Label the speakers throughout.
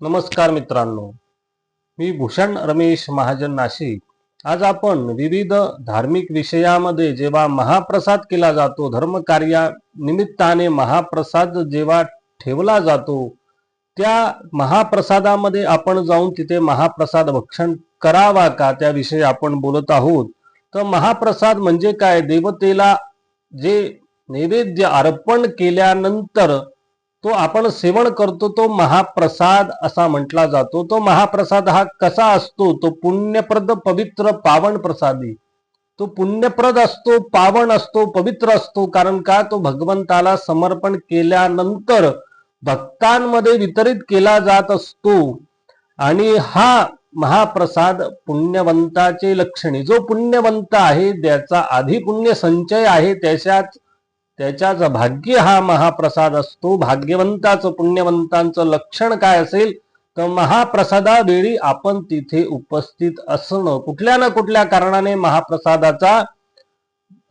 Speaker 1: नमस्कार मित्रांनो मी भूषण रमेश महाजन नाशिक. आज आपण विविध धार्मिक विषयामध्ये जेव्हा महाप्रसाद केला जातो धर्मकार्या निमित्ताने महाप्रसाद जेव्हा ठेवला जातो त्या महाप्रसादामध्ये आपण जाऊन तिथे महाप्रसाद भक्षण करावा का? त्याविषयी आपण बोलत आहोत. तर महाप्रसाद म्हणजे काय? देवतेला जे नैवेद्य अर्पण केल्यानंतर तो आपण सेवन करतो तो महाप्रसाद असा म्हटला जातो. तो महाप्रसाद हा कसा असतो? तो पुण्यप्रद पवित्र पावन प्रसादी. तो पुण्यप्रद असतो पावन असतो पवित्र असतो. कारण का? तो भगवंताला समर्पण केल्यानंतर भक्तांमध्ये वितरित केला जात असतो. आणि हा महाप्रसाद पुण्यवंताचे लक्षणे. जो पुण्यवंत आहे त्याचा आधी पुण्य संचय आहे त्याच्यात त्याच्याच भाग्य हा महाप्रसाद असतो. भाग्यवंताचं पुण्यवंतांचं लक्षण काय असेल तर महाप्रसादावेळी आपण तिथे उपस्थित असणं. कुठल्या ना कुठल्या कारणाने महाप्रसादाचा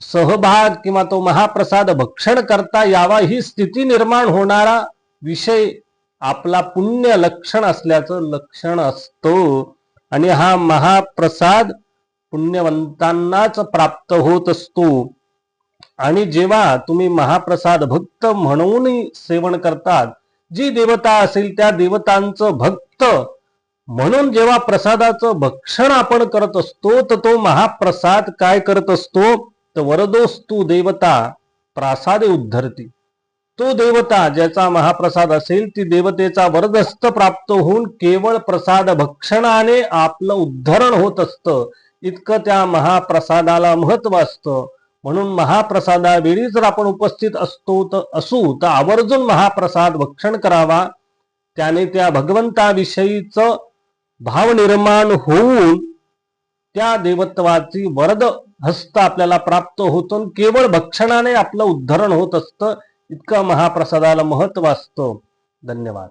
Speaker 1: सहभाग किंवा तो महाप्रसाद भक्षण करता यावा ही स्थिती निर्माण होणारा विषय आपला पुण्य लक्षण असल्याचं लक्षण असतो. आणि हा महाप्रसाद पुण्यवंतांनाच प्राप्त होत असतो. आणि जेव्हा तुम्ही महाप्रसाद भक्त म्हणून सेवन करतात जी देवता असेल त्या देवतांचं भक्त म्हणून जेव्हा प्रसादाचं भक्षण आपण करत असतो तर तो महाप्रसाद काय करत असतो? तर वरदोस्तू देवता प्रासादे उद्धरती. तो देवता ज्याचा महाप्रसाद असेल ती देवतेचा वरदस्त प्राप्त होऊन केवळ प्रसाद भक्षणाने आपलं उद्धरण होत असतं. इतकं त्या महाप्रसादाला महत्त्व असतं. म्हणून महाप्रसादावेळी जर आपण उपस्थित असतो तर असू तर आवर्जून महाप्रसाद भक्षण करावा. त्याने त्या भगवंताविषयीच भाव निर्माण होऊन त्या देवत्वाची वरद हस्त आपल्याला प्राप्त होतो आणि केवळ भक्षणाने आपलं उद्धरण होत असतं इतकं महाप्रसादाला महत्त्व असतं. धन्यवाद.